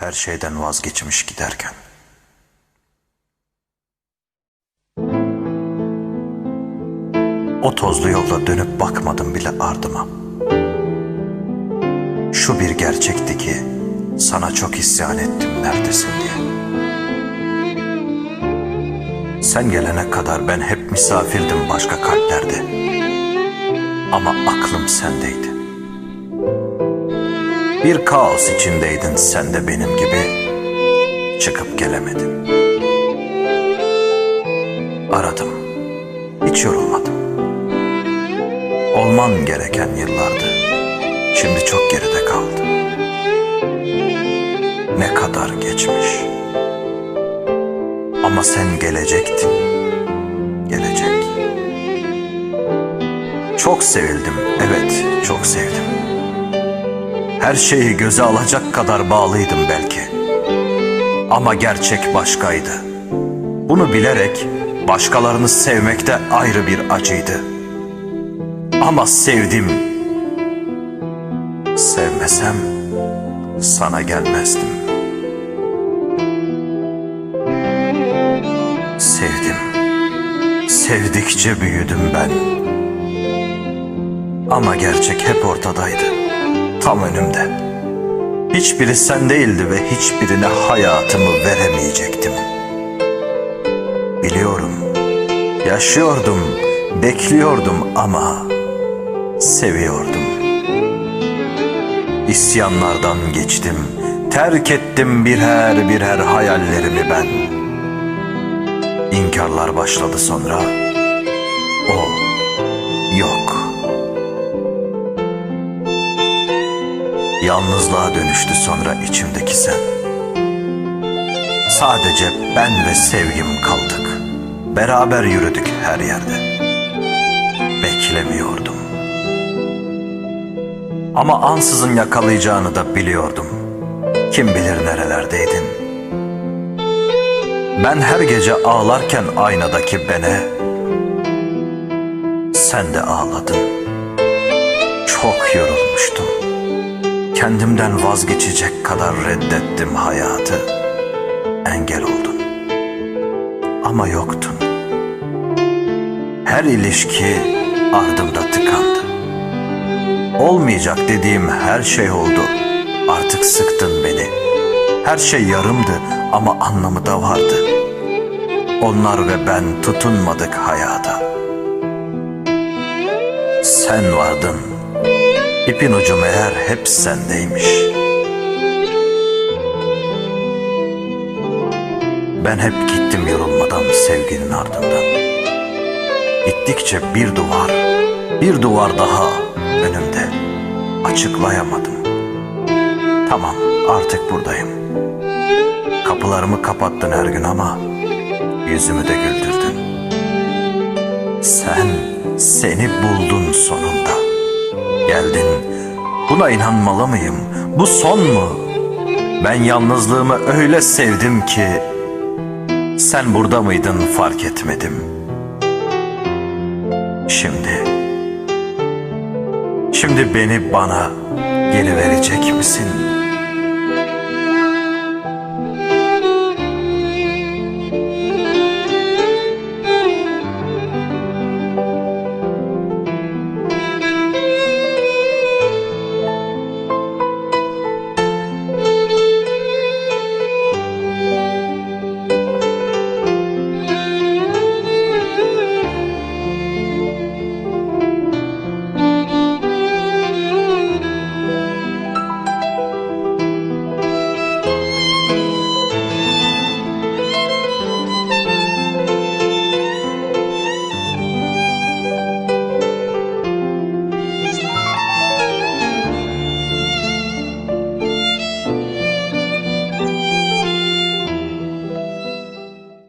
Her şeyden vazgeçmiş giderken. O tozlu yolda dönüp bakmadım bile ardıma. Şu bir gerçekti ki sana çok isyan ettim neredesin diye. Sen gelene kadar ben hep misafirdim başka kalplerde. Ama aklım sendeydi. Bir kaos içindeydin sen de benim gibi. Çıkıp gelemedin. Aradım. Hiç yorulmadım. Olman gereken yıllardı. Şimdi çok geride kaldı. Ne kadar geçmiş. Ama sen gelecektin. Gelecek. Çok sevildim. Evet, çok sevdim. Her şeyi göze alacak kadar bağlıydım belki. Ama gerçek başkaydı. Bunu bilerek başkalarını sevmekte ayrı bir acıydı. Ama sevdim. Sevmesem sana gelmezdim. Sevdim. Sevdikçe büyüdüm ben. Ama gerçek hep ortadaydı. Tam önümde. Hiçbiri sen değildi ve hiçbirine hayatımı veremeyecektim. Biliyorum. Yaşıyordum, bekliyordum ama seviyordum. İsyanlardan geçtim, terk ettim birer birer hayallerimi ben. İnkarlar başladı sonra. O yok. Yalnızlığa dönüştü sonra içimdeki sen. Sadece ben ve sevgim kaldık. Beraber yürüdük her yerde. Beklemiyordum. Ama ansızın yakalayacağını da biliyordum. Kim bilir nerelerdeydin. Ben her gece ağlarken aynadaki bene sen de ağladın. Çok yorulmuştum. Kendimden vazgeçecek kadar reddettim hayatı. Engel oldun. Ama yoktun. Her ilişki ardımda tıkandı. Olmayacak dediğim her şey oldu. Artık sıktın beni. Her şey yarımdı ama anlamı da vardı. Onlar ve ben tutunmadık hayata. Sen vardın. İpin ucu meğer hep sendeymiş. Ben hep gittim yorulmadan sevginin ardından. Gittikçe bir duvar, bir duvar daha önümde. Açıklayamadım. Tamam, artık buradayım. Kapılarımı kapattın her gün ama yüzümü de güldürdün. Sen, seni buldun sonunda. Geldin. Buna inanmalı mıyım? Bu son mu? Ben yalnızlığımı öyle sevdim ki sen burada mıydın fark etmedim. Şimdi Şimdi beni bana geri verecek misin?